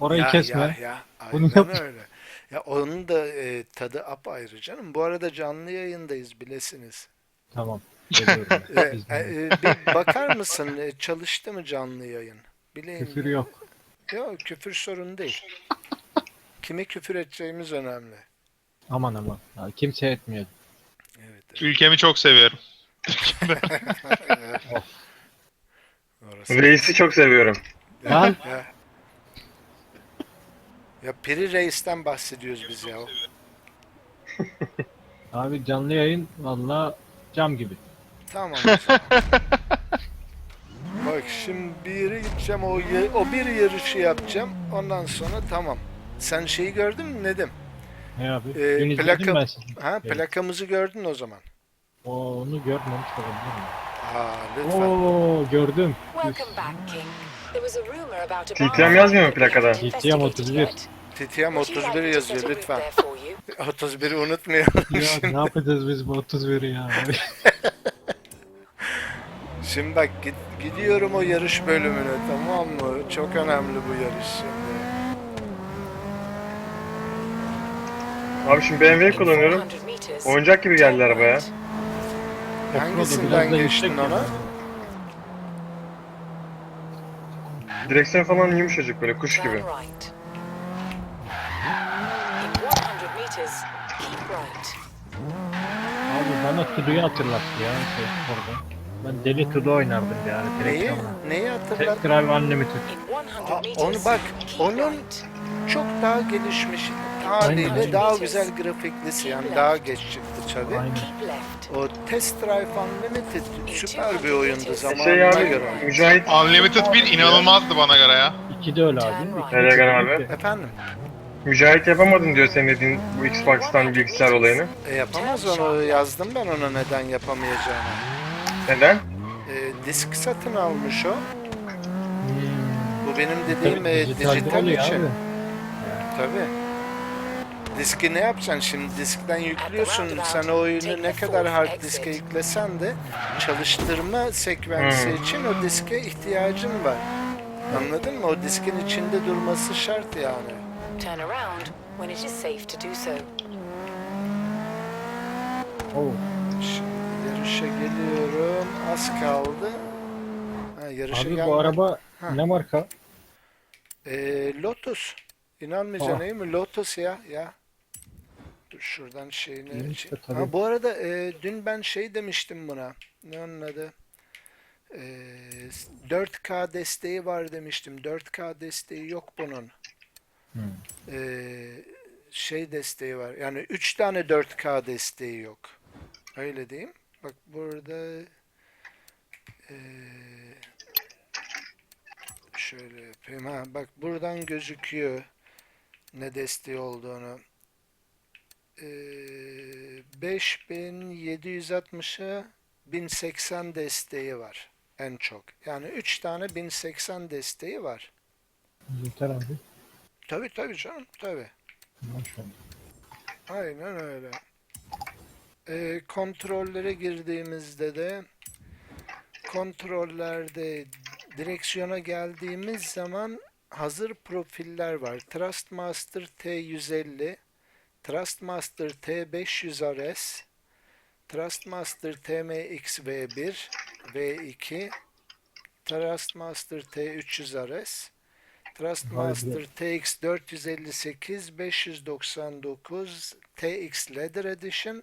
Orayı ya, kesme. Ya, ya, Bunu aynen yap. öyle. Ya onun da e, tadı apayrı canım. Bu arada canlı yayındayız bilesiniz. Tamam. Geliyorum. E, e, bir bakar mısın e, çalıştı mı canlı yayın? Bileyim. Küfür yok. Yok küfür sorun değil. Kime küfür edeceğimiz önemli. Aman aman. Ya, kimse etmiyor. Evet. evet. Ülkemi çok seviyorum. Orası. Reis'i çok seviyorum. Lan Ya. Piri Reis'ten bahsediyoruz biz ya. abi canlı yayın valla cam gibi. Tamam o zaman. Bak şimdi bir yere gideceğim o, ye- o bir yarışı yapacağım. Ondan sonra tamam. Sen şeyi gördün mü Nedim? Ne abi? Ee, Dün izledim plaka- ben sizi. Ha Evet. plakamızı gördün o zaman. Oo, onu görmemiş olabilir Aa lütfen. Oo gördüm. Welcome back, King. There was a rumor about a TTM bar yazmıyor mu plakada? TTM investigated 31. yet. TTM Would you like 31 me to set yazıyor lütfen. there for you? 31'i unutmayalım Ya şimdi. ne yapacağız biz bu 31'i ya? Şimdi bak gid- gidiyorum o yarış bölümüne tamam mı? Çok önemli bu yarış şimdi. Abi şimdi BMW kullanıyorum. 400 meters, Oyuncak gibi geldi arabaya. Hangisinden geçtin ona? Direksiyon falan yumuşacık böyle kuş gibi. Bana Tudu'yu hatırlattı ya şey orada. Ben deli Tudu oynardım yani Neyi? Neyi hatırlat? Test Drive Unlimited. In 100 Aa, meters, onu bak, onun-. Çok daha gelişmiş haliyle Aynen. daha güzel grafiklisi yani daha geç çıktı tabii. O Test Drive Unlimited süper bir oyundu zamanına Şey abi göre. Mücahit Unlimited 1 inanılmazdı bana göre ya. 2 de öyle abi. İki Nereye öyle. abi? Efendim? Mücahit yapamadın diyor senin dediğin bu Xbox'tan bilgisayar olayını. E, yapamaz onu yazdım ben ona neden yapamayacağını. Neden? E, disk satın almış o. Bu benim dediğim Tabii, e, dijitalde dijital oluyor için. abi. Tabii. Diski ne yapacaksın şimdi? Diskten yüklüyorsun. Sen o oyunu ne kadar hard diske yüklesen de çalıştırma sekvensi Hmm. için o diske ihtiyacın var. Anladın mı? O diskin içinde durması şart yani. Turn around when it is safe to do so. Oo. Şimdi yarışa geliyorum. Az kaldı. Ha, yarışa Abi gelme- bu araba Ha. ne marka? Ee, Lotus. İnanmayacaksın değil mi? Lotus ya. ya. Dur şuradan şeyini İyiymiş şey- de tabii. Ha, bu arada e, dün ben şey demiştim buna. Ne onun adı? E, 4K desteği var demiştim. 4K desteği yok bunun. Hmm. E, şey desteği var. Yani 3 tane 4K desteği yok. Öyle diyeyim. Bak burada e, şöyle yapayım. Ha, bak buradan gözüküyor ne desteği olduğunu. E, 5760'a 1080 desteği var en çok. Yani 3 tane 1080 desteği var. Yeter abi. Tabii tabii canım tabii. Maşallah. Aynen öyle. Ee, kontrollere girdiğimizde de kontrollerde direksiyona geldiğimiz zaman hazır profiller var. Trustmaster T150, Trustmaster T500 RS, Trustmaster TMX V1, V2, Trustmaster T300 RS, Trustmaster TX 458 599 TX Leather Edition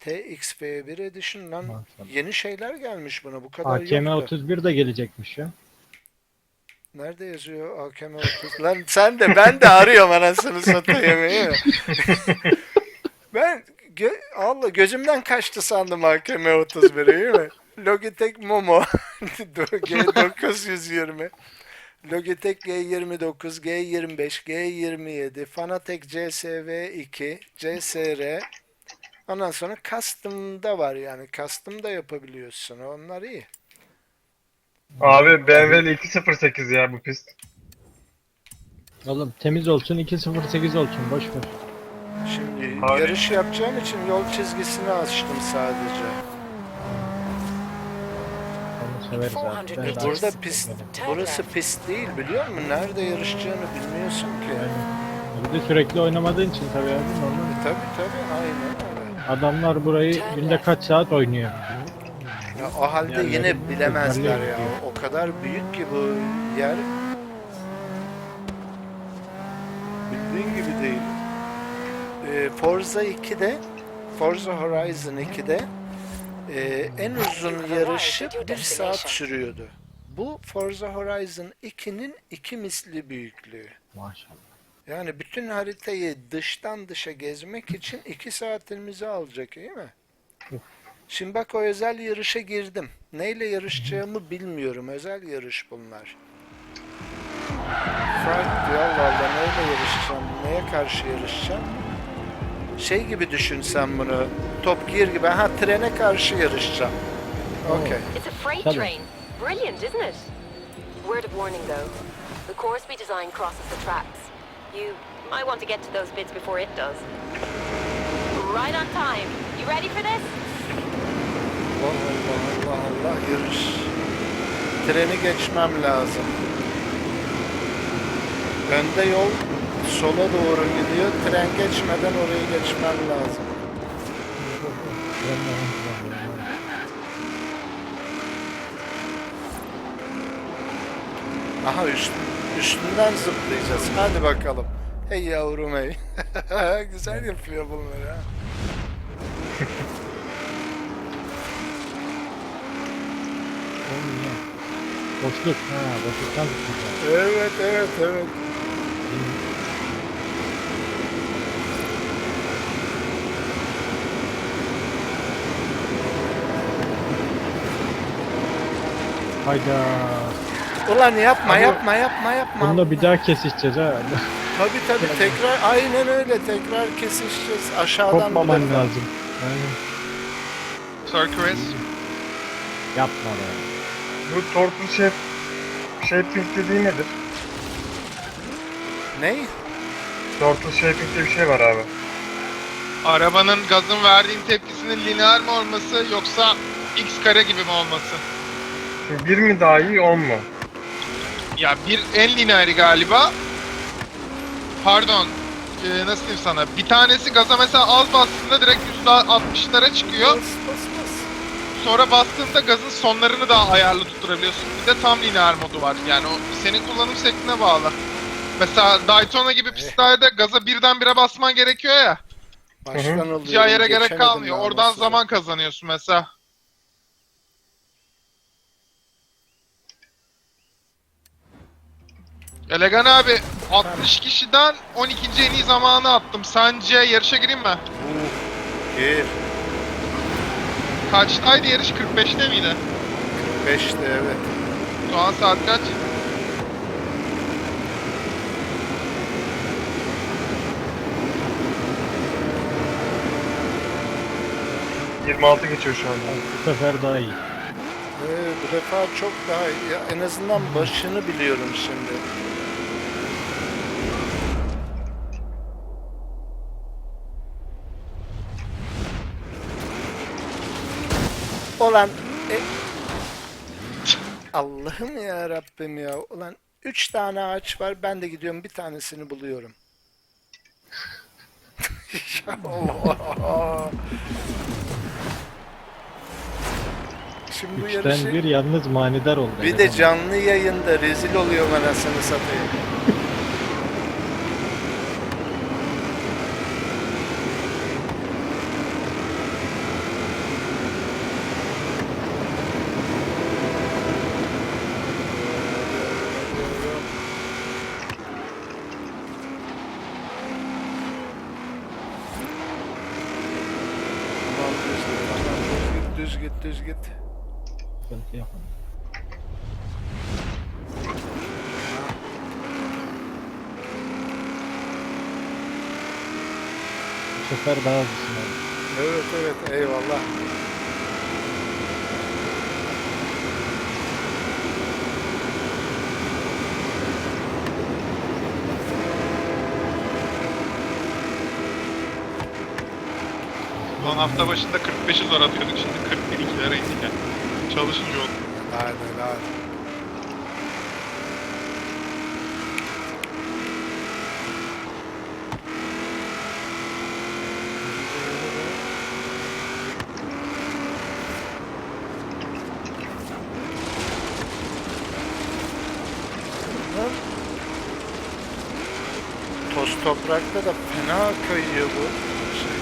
TX V1 Edition lan Maşallah. yeni şeyler gelmiş buna bu kadar AKM yoktu. 31 de gelecekmiş ya. Nerede yazıyor AKM 30? Lan sen de ben de arıyorum anasını satayım iyi mi? ben gö- Allah gözümden kaçtı sandım AKM 31 iyi mi? Logitech Momo G920 Logitech G29, G25, G27, Fanatec CSV2, CSR Ondan sonra custom'da var yani. Custom da yapabiliyorsun. Onlar iyi. Abi BMW'li 208 ya bu pist. Oğlum temiz olsun 208 olsun boş ver. Şimdi Abi. yarış yapacağım için yol çizgisini açtım sadece. Severiz abi. Ben de Burada pist, burası pist değil biliyor musun? Nerede yarışacağını bilmiyorsun ki. Bir de sürekli oynamadığın için tabii abi normal. E, tabii tabii aynen öyle. Adamlar burayı günde kaç saat oynuyor. Ya o halde Yerleri yine bilemezler ya. yok. O kadar büyük ki bu yer. Bildiğin gibi değil. Ee, Forza 2'de, Forza Horizon 2'de e, en uzun yarışı bir saat sürüyordu. Bu Forza Horizon 2'nin iki misli büyüklüğü. Maşallah. Yani bütün haritayı dıştan dışa gezmek için iki saatimizi alacak iyi mi? Şimdi bak o özel yarışa girdim. Neyle yarışacağımı bilmiyorum. Özel yarış bunlar. Fright diyor Allah Allah neyle yarışacağım? Neye karşı yarışacağım? Şey gibi düşün sen bunu. Top Gear gibi. Ha trene karşı yarışacağım. Okey. It's a freight Tabii. train. Brilliant, isn't it? Word of warning though. The course we designed crosses the tracks. You might want to get to those bits before it does. Right on time. You ready for this? Allah Allah Allah Allah yarış. Treni geçmem lazım. Önde yol sola doğru gidiyor. Tren geçmeden orayı geçmem lazım. Aha üst, üstünden zıplayacağız. Hadi bakalım. Hey yavrum hey. Güzel yapıyor bunları ha. Boşluk. Ha boşluktan tutacağım. Evet evet evet. Hayda. Ulan yapma yapma yapma yapma. Bunda bir daha kesişeceğiz ha. Tabii tabii tekrar aynen öyle tekrar kesişeceğiz aşağıdan. Kopmaman lazım. Aynen. Sorry Chris. Yapma be. Bu torpil shape, shaping dediği nedir? Ney? Torpil shaping diye bir şey var abi. Arabanın gazın verdiğin tepkisinin lineer mi olması yoksa x kare gibi mi olması? Şimdi bir mi daha iyi 10 mu? Ya bir en lineeri galiba. Pardon. Ee, nasıl diyeyim sana? Bir tanesi gaza mesela az bastığında direkt %60'lara çıkıyor. Sonra bastığında gazın sonlarını daha ayarlı tutturabiliyorsun. Bir de tam lineer modu var. Yani o senin kullanım şekline bağlı. Mesela Daytona gibi pistlerde gaza birdenbire basman gerekiyor ya. Baştan alıyorum. Gideceği yere gerek kalmıyor. Oradan zaman kazanıyorsun mesela. Elegan abi 60 kişiden 12. en iyi zamanı attım. Sence yarışa gireyim mi? Gir. Kaçtaydı yarış? 45'te miydi? 5'te evet. Şu an saat kaç? Hı. 26 geçiyor şu anda. Bu sefer daha iyi. Ee, bu defa çok daha iyi. Ya en azından başını biliyorum şimdi. Olan e... Allah'ım ya Rabbim ya. Ulan üç tane ağaç var. Ben de gidiyorum bir tanesini buluyorum. Şimdi bu Üçten yarışı... bir yalnız manidar oldu. Bir de canlı yayında rezil oluyor anasını satayım. Tamam, düz git, tamam, düz git, düz git, düz git. Sıkıntı yok. Bu sefer daha hızlısın abi. Evet evet eyvallah. Ulan hafta başında 45'i zor atıyorduk. Şimdi 41'lere indik yani. Çalışınca oldu. Aynen aynen. Toprakta da fena kayıyor bu şey.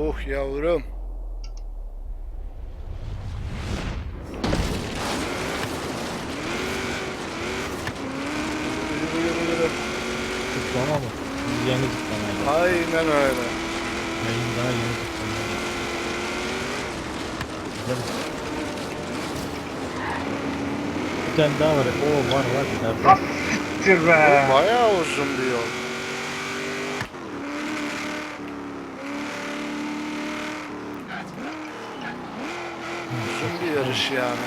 Oh yavrum. Zıplama mı? Biz yeni zıplamayla. Aynen öyle. Yayın daha yeni zıplamayla. Güzel. Bir tane daha var. Oo var var. Nerede? Siktir be. Bu bayağı uzun bir yol. Uzun bir yarış yani.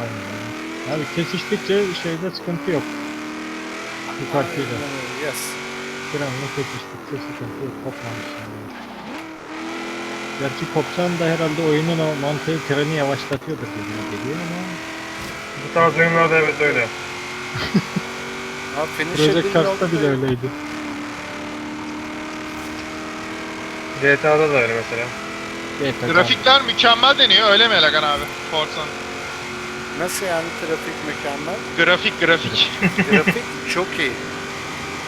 Aynen. Abi kesiştikçe şeyde sıkıntı yok. Bu öyle, Yes. Frenle kesiştikçe sıkıntı yok. Kopmamış yani. Gerçi kopsan da herhalde oyunun o mantığı treni yavaşlatıyordur gibi geliyor ama Bu tarz oyunlarda evet öyle. Ha finish Project Cars'ta bile öyleydi. GTA'da da öyle mesela. GTA. Grafikler mükemmel deniyor öyle mi Elegan abi? Forza'nın. Nasıl yani trafik mükemmel? Grafik grafik. Grafik çok iyi.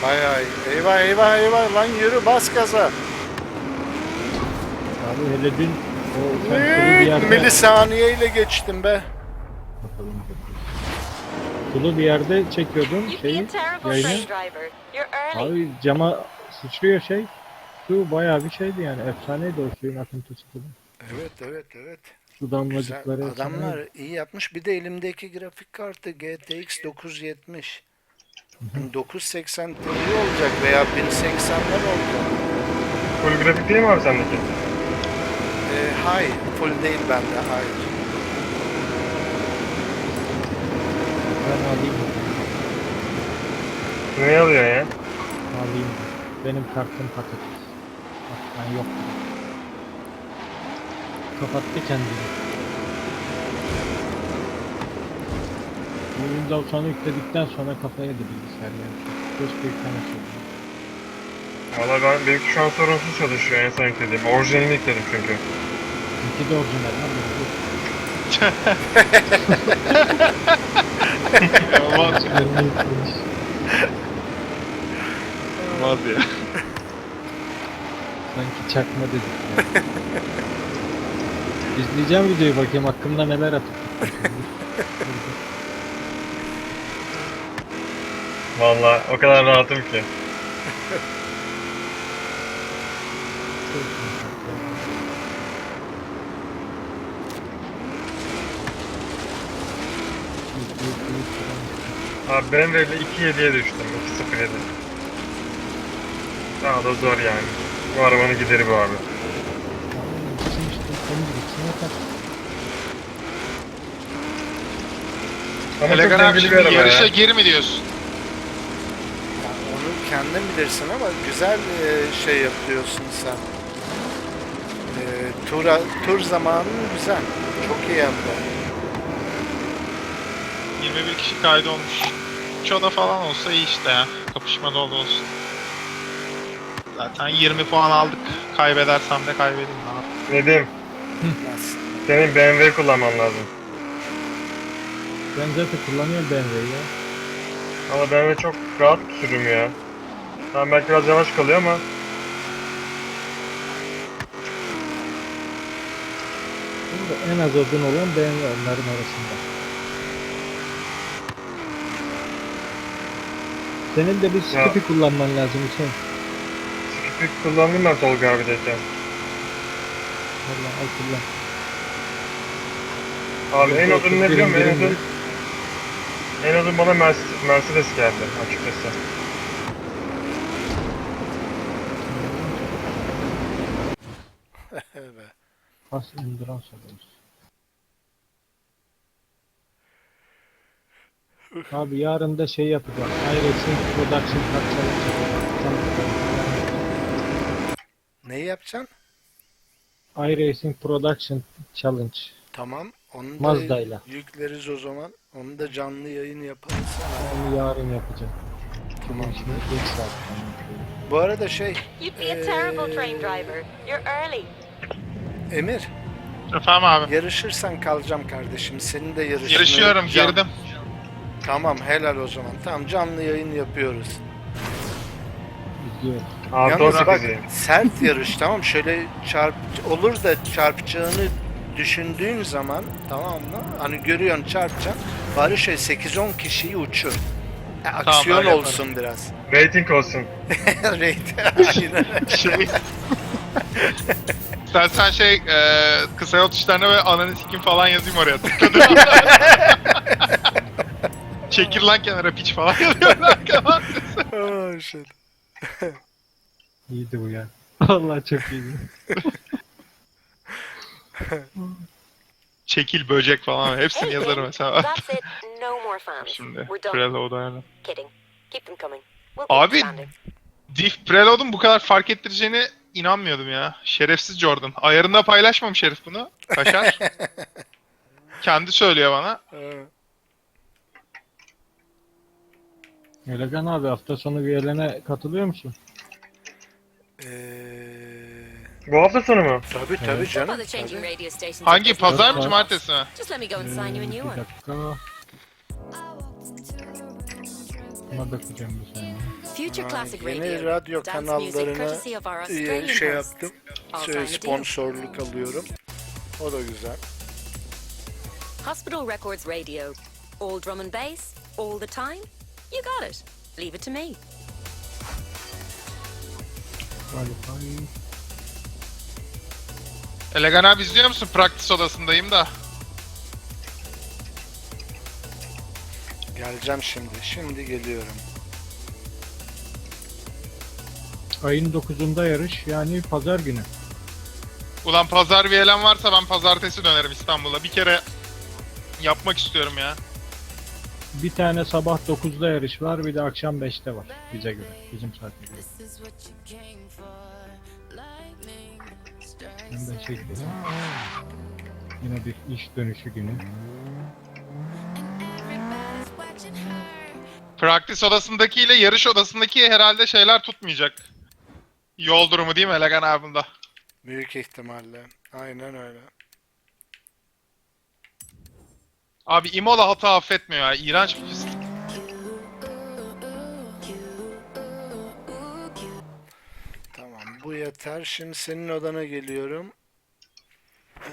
Bayağı iyi. Eyvah eyvah eyvah lan yürü bas gaza. Abi hele dün o sen bir yerde... Milisaniye ile geçtim be. Sulu bir yerde be şeyi, yayını. Abi cama sıçrıyor şey. Su bayağı bir şeydi yani. Efsaneydi o suyun akıntısı falan. Evet evet evet. Su Güzel. damlacıkları. Adamlar iyi yapmış. Bir de elimdeki grafik kartı GTX 970. 980 Ti olacak veya 1080'ler olacak. Full grafik değil mi abi sendeki? Ee, hayır, full değil bende, hayır. Alayım. Ne alıyor ya? Alayım. Benim kartım patates. Bak ben yok. Kapattı kendini. Bu Windows 10'u yükledikten sonra kafaya yedi bilgisayar yani. Keşke yüklemeseydim. Valla ben benimki şu an sorunsuz çalışıyor en son yüklediğim. Orijinalini yükledim çünkü. İki de orijinal lan. Olmaz. Ya. Sanki çakma dedik. İzleyeceğim videoyu bakayım hakkımda neler atıp. Valla o kadar rahatım ki. Abi BMW ile 2.7'ye düştüm. 2.07. Daha da zor yani. Bu arabanın gideri bu abi. İşte. Ama çok Elegan abi dengeli bir şimdi araba yarışa ya. gir mi diyorsun? Yani onu kendin bilirsin ama güzel e, şey yapıyorsun sen. E, tura, tur zamanı güzel. Çok iyi yaptı. 21 kişi kaydolmuş. Çoda falan olsa iyi işte ya. Kapışma dolu olsun. Zaten 20 puan aldık. Kaybedersem de kaybedeyim abi. Nedim, Nasıl? senin BMW kullanman lazım. Ben zaten kullanıyorum BMW'yi ya. Ama BMW çok rahat bir sürüm ya. Tamam belki biraz yavaş kalıyor ama Şimdi en az odun olan BMW onların arasında. Senin de bir Skippy kullanman lazım Hüseyin. Skip'i kullandım ben Tolga abideyken. Kullan, al kullan. Abi en uzun ne biliyor musun? En uzun, en uzun bana Mercedes, Mercedes geldi açıkçası. Pas endurance alıyoruz. Abi yarın da şey yapacağım. iRacing Production Challenge. Neyi yapacaksın? iRacing Production Challenge. Tamam. Onu da Mazda'yla. yükleriz o zaman. Onu da canlı yayın yaparız. Onu yarın yapacağım. Tamam. Şimdi ilk yapıyorum. Bu arada şey, You'd be a terrible train driver. You're early. Emir, Efendim abi. yarışırsan kalacağım kardeşim. Senin de yarışını... Yarışıyorum girdim. Tamam, helal o zaman. Tamam, canlı yayın yapıyoruz. Artı Yalnız bak, 18'i. sert yarış tamam şöyle çarp olur da çarpacağını düşündüğün zaman tamam mı? Hani görüyorsun çarpacaksın. Bari şey 8-10 kişiyi uçur. E, aksiyon yaparım. olsun biraz. Rating olsun. Rate- Aynen. Şey... İstersen şey e, kısa yol tuşlarına ve ananı sikim falan yazayım oraya. Çekil lan kenara piç falan yazıyorum arkadan. Oh, shit. İyiydi bu ya. Vallahi çok iyiydi. Çekil böcek falan hepsini yazarım mesela. That's it. No more fans. Şimdi We're done. Preload'u ayarla. Kidding. Keep them coming. We'll keep Abi expanding. Diff Preload'un bu kadar fark ettireceğine inanmıyordum ya. Şerefsiz Jordan. Ayarında paylaşmamış herif bunu. Kaşar. Kendi söylüyor bana. Ee, Elegan abi hafta sonu üyelerine katılıyor musun? eee, Bu hafta sonu mu? tabii tabii canım. Tabii. Hangi pazar mı cumartesi mi? Just let me go and sign you a Ee, new bir one. dakika. Buna bakacağım bir saniye. Future Ha, Classic yeni Radio. radyo Dance music kanallarına courtesy of our Australian şey hosts. yaptım. I'll Şey, sign the deal. sponsorluk alıyorum. O da güzel. Hospital Records Radio. All drum and bass, all the time. You got it. Leave it to me. Qualify. Elegan abi izliyor musun? Practice odasındayım da. Geleceğim şimdi. Şimdi geliyorum. Ayın 9'unda yarış yani pazar günü. Ulan pazar bir elan varsa ben pazartesi dönerim İstanbul'a. Bir kere yapmak istiyorum ya. Bir tane sabah 9'da yarış var bir de akşam 5'te var bize göre. Bizim saate göre. Ben de şey. Yine bir iş dönüşü günü. Practice odasındaki ile yarış odasındaki herhalde şeyler tutmayacak. Yol durumu değil mi Elegan abimde? Büyük ihtimalle. Aynen öyle. Abi Imola hata affetmiyor ya. İğrenç bir pislik. Tamam bu yeter. Şimdi senin odana geliyorum. Ee,